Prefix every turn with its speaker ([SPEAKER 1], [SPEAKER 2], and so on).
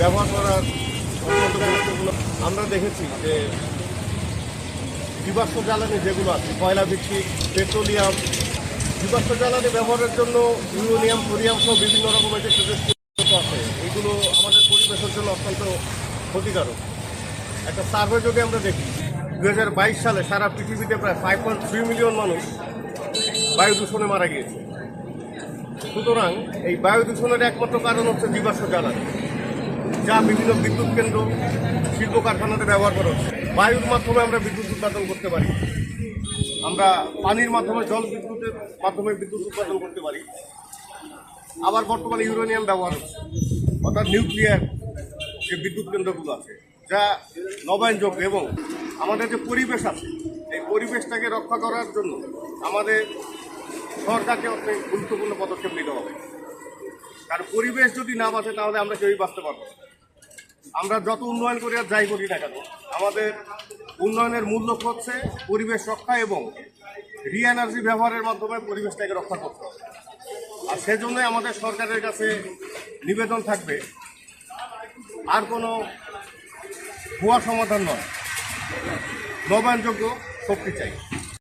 [SPEAKER 1] ব্যবহার করার আমরা দেখেছি যে জীবাশ্ম জ্বালানি যেগুলো আছে, কয়লা ভিত্তিক পেট্রোলিয়াম, জীবাশ্ম জ্বালানি ব্যবহারের জন্য ইউরেনিয়াম থোরিয়াম সহ বিভিন্ন রকমের যে তেজস্ক্রিয় আছে, এগুলো আমাদের পরিবেশের জন্য অত্যন্ত ক্ষতিকারক। একটা সার্ভে যদি আমরা দেখি দু হাজার বাইশ সালে সারা পৃথিবীতে প্রায় ফাইভ মিলিয়ন মানুষ বায়ু দূষণে মারা গিয়েছে। সুতরাং এই বায়ু দূষণের একমাত্র কারণ হচ্ছে জীবাশ্ম জ্বালানি, যা বিভিন্ন বিদ্যুৎ কেন্দ্র, শিল্প কারখানাতে ব্যবহার করা হচ্ছে। বায়ুর মাধ্যমে আমরা বিদ্যুৎ উৎপাদন করতে পারি। আমরা পানির মাধ্যমে জল বিদ্যুতের মাধ্যমে বিদ্যুৎ উৎপাদন করতে পারি। আবার বর্তমানে ইউরেনিয়াম ব্যবহার হচ্ছে। অর্থাৎ নিউক্লিয়ার যে বিদ্যুৎ কেন্দ্রগুলো আছে, যা নবায়নযোগ্য এবং আমাদের যে পরিবেশ আছে, এই পরিবেশটাকে রক্ষা করার জন্য আমাদের সরকারকে গুরুত্বপূর্ণ পদক্ষেপ নিতে হবে। কারণ পরিবেশ যদি না বাঁচে, তাহলে আমরা কেউই বাঁচতে পারব আমরা যত উন্নয়ন করি আর যাই করি না কেন, আমাদের উন্নয়নের মূল লক্ষ্য হচ্ছে পরিবেশ রক্ষা এবং রি এনার্জি ব্যবহারের মাধ্যমে পরিবেশটাকে রক্ষা করতে হবে। আর সেজন্যই আমাদের সরকারের কাছে নিবেদন থাকবে, আর কোনো ভুয়া সমাধান নয়। নবায়নযোগ্য শক্তি চাই।